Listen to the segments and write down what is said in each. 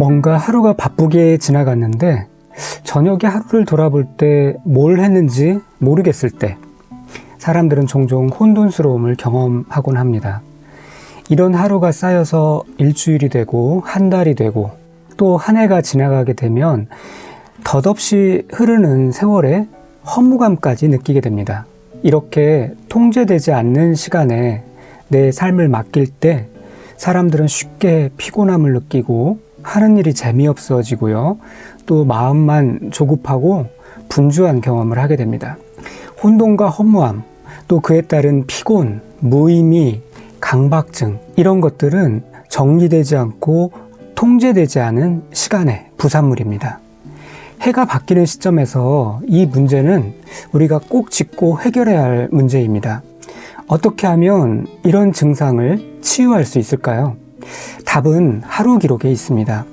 뭔가 하루가 바쁘게 지나갔는데 저녁에 하루를 돌아볼 때 뭘 했는지 모르겠을 때 사람들은 종종 혼돈스러움을 경험하곤 합니다. 이런 하루가 쌓여서 일주일이 되고 한 달이 되고 또 한 해가 지나가게 되면 덧없이 흐르는 세월에 허무감까지 느끼게 됩니다. 이렇게 통제되지 않는 시간에 내 삶을 맡길 때 사람들은 쉽게 피곤함을 느끼고 하는 일이 재미없어지고요. 또 마음만 조급하고 분주한 경험을 하게 됩니다. 혼돈과 허무함, 또 그에 따른 피곤, 무의미, 강박증, 이런 것들은 정리되지 않고 통제되지 않은 시간의 부산물입니다. 해가 바뀌는 시점에서 이 문제는 우리가 꼭 짚고 해결해야 할 문제입니다. 어떻게 하면 이런 증상을 치유할 수 있을까요? 답은 하루 기록에 있습니다.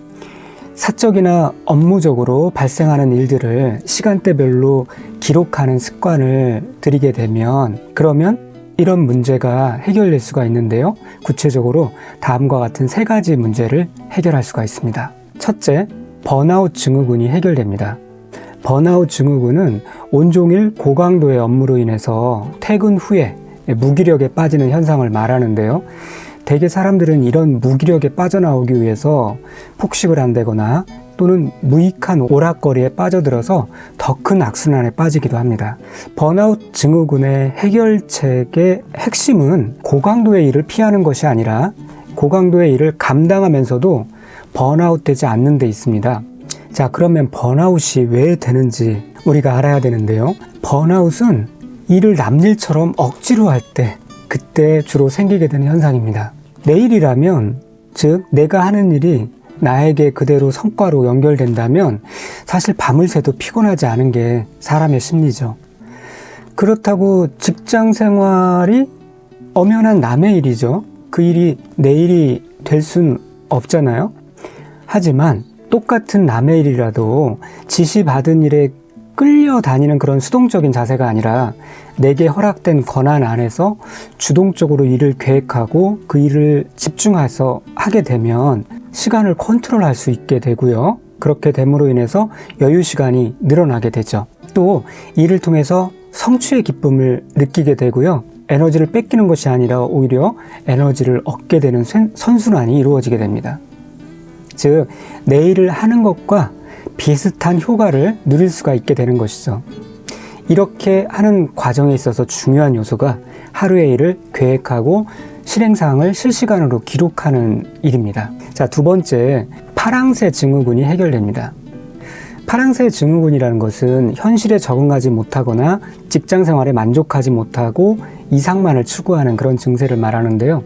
사적이나 업무적으로 발생하는 일들을 시간대별로 기록하는 습관을 들이게 되면 그러면 이런 문제가 해결될 수가 있는데요. 구체적으로 다음과 같은 세 가지 문제를 해결할 수가 있습니다. 첫째, 번아웃 증후군이 해결됩니다. 번아웃 증후군은 온종일 고강도의 업무로 인해서 퇴근 후에 무기력에 빠지는 현상을 말하는데요. 대개 사람들은 이런 무기력에 빠져나오기 위해서 폭식을 한다거나 또는 무익한 오락거리에 빠져들어서 더 큰 악순환에 빠지기도 합니다. 번아웃 증후군의 해결책의 핵심은 고강도의 일을 피하는 것이 아니라 고강도의 일을 감당하면서도 번아웃 되지 않는 데 있습니다. 자, 그러면 번아웃이 왜 되는지 우리가 알아야 되는데요. 번아웃은 일을 남일처럼 억지로 할 때, 그때 주로 생기게 되는 현상입니다. 내일이라면, 즉, 내가 하는 일이 나에게 그대로 성과로 연결된다면 사실 밤을 새도 피곤하지 않은 게 사람의 심리죠. 그렇다고 직장 생활이 엄연한 남의 일이죠. 그 일이 내 일이 될 순 없잖아요. 하지만 똑같은 남의 일이라도 지시받은 일에 끌려다니는 그런 수동적인 자세가 아니라 내게 허락된 권한 안에서 주동적으로 일을 계획하고 그 일을 집중해서 하게 되면 시간을 컨트롤할 수 있게 되고요. 그렇게 됨으로 인해서 여유 시간이 늘어나게 되죠. 또 일을 통해서 성취의 기쁨을 느끼게 되고요. 에너지를 뺏기는 것이 아니라 오히려 에너지를 얻게 되는 선순환이 이루어지게 됩니다. 즉, 내 일을 하는 것과 비슷한 효과를 누릴 수가 있게 되는 것이죠. 이렇게 하는 과정에 있어서 중요한 요소가 하루의 일을 계획하고 실행사항을 실시간으로 기록하는 일입니다. 자, 두 번째, 파랑새 증후군이 해결됩니다. 파랑새 증후군이라는 것은 현실에 적응하지 못하거나 직장 생활에 만족하지 못하고 이상만을 추구하는 그런 증세를 말하는데요.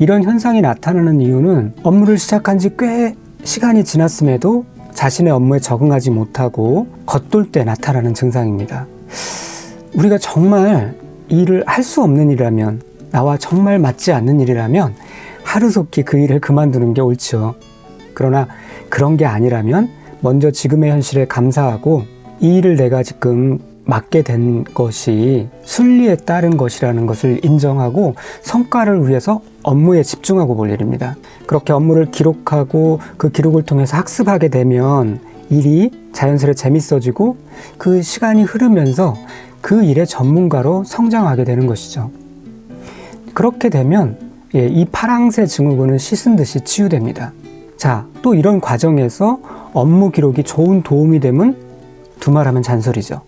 이런 현상이 나타나는 이유는 업무를 시작한 지 꽤 시간이 지났음에도 자신의 업무에 적응하지 못하고 겉돌 때 나타나는 증상입니다. 우리가 정말 일을 할 수 없는 일이라면 나와 정말 맞지 않는 일이라면 하루속히 그 일을 그만두는 게 옳죠. 그러나 그런 게 아니라면 먼저 지금의 현실에 감사하고 이 일을 내가 지금 맡게 된 것이 순리에 따른 것이라는 것을 인정하고 성과를 위해서 업무에 집중하고 볼 일입니다. 그렇게 업무를 기록하고 그 기록을 통해서 학습하게 되면 일이 자연스레 재밌어지고 그 시간이 흐르면서 그 일의 전문가로 성장하게 되는 것이죠. 그렇게 되면 예, 이 파랑새 증후군은 씻은 듯이 치유됩니다. 자, 또 이런 과정에서 업무 기록이 좋은 도움이 되면 두말하면 잔소리죠.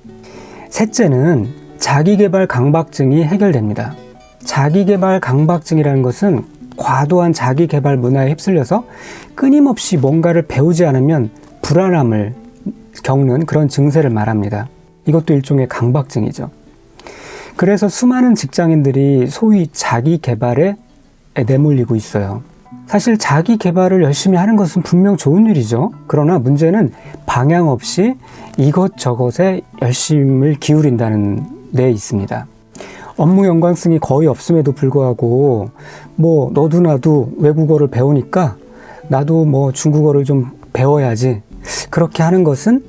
셋째는 자기개발 강박증이 해결됩니다. 자기개발 강박증이라는 것은 과도한 자기개발 문화에 휩쓸려서 끊임없이 뭔가를 배우지 않으면 불안함을 겪는 그런 증세를 말합니다. 이것도 일종의 강박증이죠. 그래서 수많은 직장인들이 소위 자기 개발에 내몰리고 있어요. 사실 자기 개발을 열심히 하는 것은 분명 좋은 일이죠. 그러나 문제는 방향 없이 이것저것에 열심을 기울인다는 데 있습니다. 업무 연관성이 거의 없음에도 불구하고 뭐 너도 나도 외국어를 배우니까 나도 뭐 중국어를 좀 배워야지 그렇게 하는 것은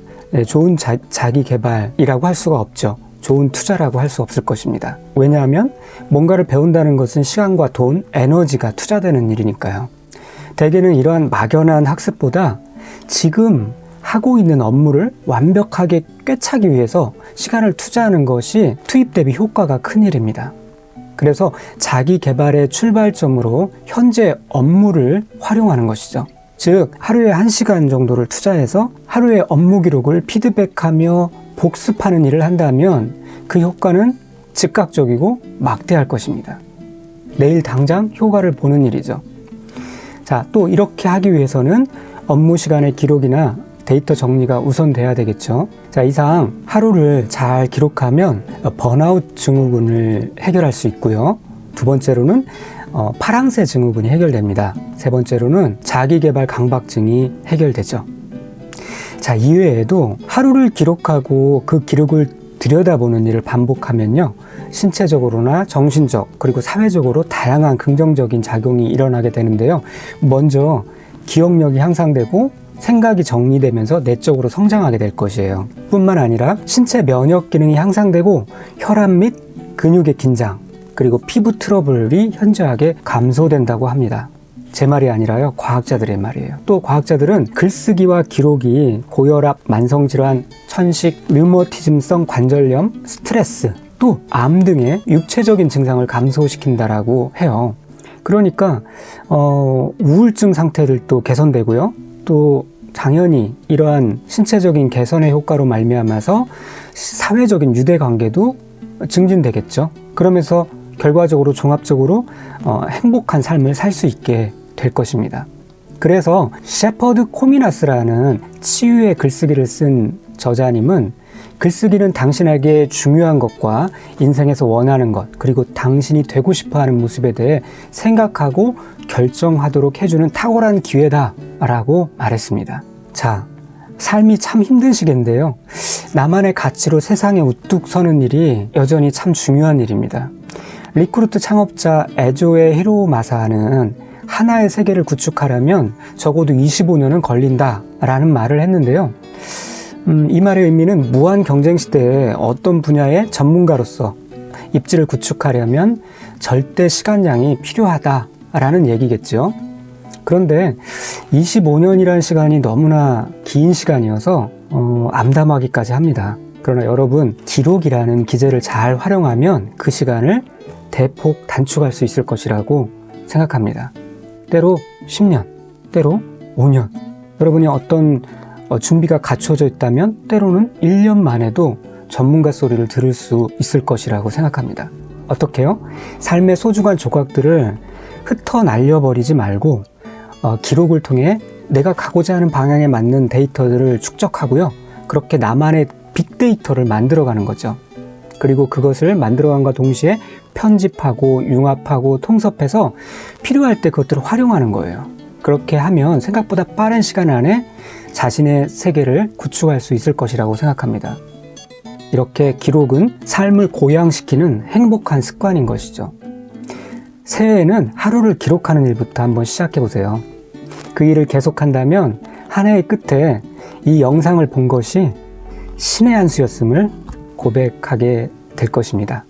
좋은 자, 자기 개발이라고 할 수가 없죠. 좋은 투자라고 할 수 없을 것입니다. 왜냐하면 뭔가를 배운다는 것은 시간과 돈, 에너지가 투자되는 일이니까요. 대개는 이러한 막연한 학습보다 지금 하고 있는 업무를 완벽하게 꿰차기 위해서 시간을 투자하는 것이 투입 대비 효과가 큰 일입니다. 그래서 자기 개발의 출발점으로 현재 업무를 활용하는 것이죠. 즉, 하루에 한시간 정도를 투자해서 하루의 업무 기록을 피드백하며 복습하는 일을 한다면 그 효과는 즉각적이고 막대할 것입니다. 내일 당장 효과를 보는 일이죠. 자, 또 이렇게 하기 위해서는 업무 시간의 기록이나 데이터 정리가 우선돼야 되겠죠. 자, 이상 하루를 잘 기록하면 번아웃 증후군을 해결할 수 있고요. 두 번째로는 어, 파랑새 증후군이 해결됩니다. 세 번째로는 자기개발 강박증이 해결되죠. 자, 이외에도 하루를 기록하고 그 기록을 들여다보는 일을 반복하면요. 신체적으로나 정신적, 그리고 사회적으로 다양한 긍정적인 작용이 일어나게 되는데요. 먼저 기억력이 향상되고 생각이 정리되면서 내적으로 성장하게 될 것이에요. 뿐만 아니라 신체 면역 기능이 향상되고 혈압 및 근육의 긴장, 그리고 피부 트러블이 현저하게 감소된다고 합니다. 제 말이 아니라요. 과학자들의 말이에요. 또 과학자들은 글쓰기와 기록이 고혈압, 만성질환, 천식, 류머티즘성 관절염, 스트레스, 또 암 등의 육체적인 증상을 감소시킨다라고 해요. 그러니까 어, 우울증 상태를 또 개선되고요. 또 당연히 이러한 신체적인 개선의 효과로 말미암아서 사회적인 유대 관계도 증진되겠죠. 그러면서 결과적으로 종합적으로 어, 행복한 삶을 살 수 있게 될 것입니다. 그래서 셰퍼드 코미나스라는 치유의 글쓰기를 쓴 저자님은 글쓰기는 당신에게 중요한 것과 인생에서 원하는 것, 그리고 당신이 되고 싶어 하는 모습에 대해 생각하고 결정하도록 해주는 탁월한 기회다. 라고 말했습니다. 자, 삶이 참 힘든 시기인데요. 나만의 가치로 세상에 우뚝 서는 일이 여전히 참 중요한 일입니다. 리크루트 창업자 에조의 히로 마사는 하나의 세계를 구축하려면 적어도 25년은 걸린다라는 말을 했는데요. 음, 이 말의 의미는 무한 경쟁 시대에 어떤 분야의 전문가로서 입지를 구축하려면 절대 시간량이 필요하다라는 얘기겠죠. 그런데 25년이라는 시간이 너무나 긴 시간이어서 어, 암담하기까지 합니다. 그러나 여러분 기록이라는 기제를 잘 활용하면 그 시간을 대폭 단축할 수 있을 것이라고 생각합니다. 때로 10년, 때로 5년. 여러분이 어떤 어, 준비가 갖춰져 있다면 때로는 1년 만에도 전문가 소리를 들을 수 있을 것이라고 생각합니다. 어떻게요? 삶의 소중한 조각들을 흩어 날려버리지 말고 어, 기록을 통해 내가 가고자 하는 방향에 맞는 데이터들을 축적하고요. 그렇게 나만의 빅데이터를 만들어가는 거죠. 그리고 그것을 만들어간과 동시에 편집하고 융합하고 통섭해서 필요할 때 그것들을 활용하는 거예요. 그렇게 하면 생각보다 빠른 시간 안에 자신의 세계를 구축할 수 있을 것이라고 생각합니다. 이렇게 기록은 삶을 고양시키는 행복한 습관인 것이죠. 새해에는 하루를 기록하는 일부터 한번 시작해 보세요. 그 일을 계속한다면 한 해의 끝에 이 영상을 본 것이 신의 한 수였음을 고백하게 될 것입니다.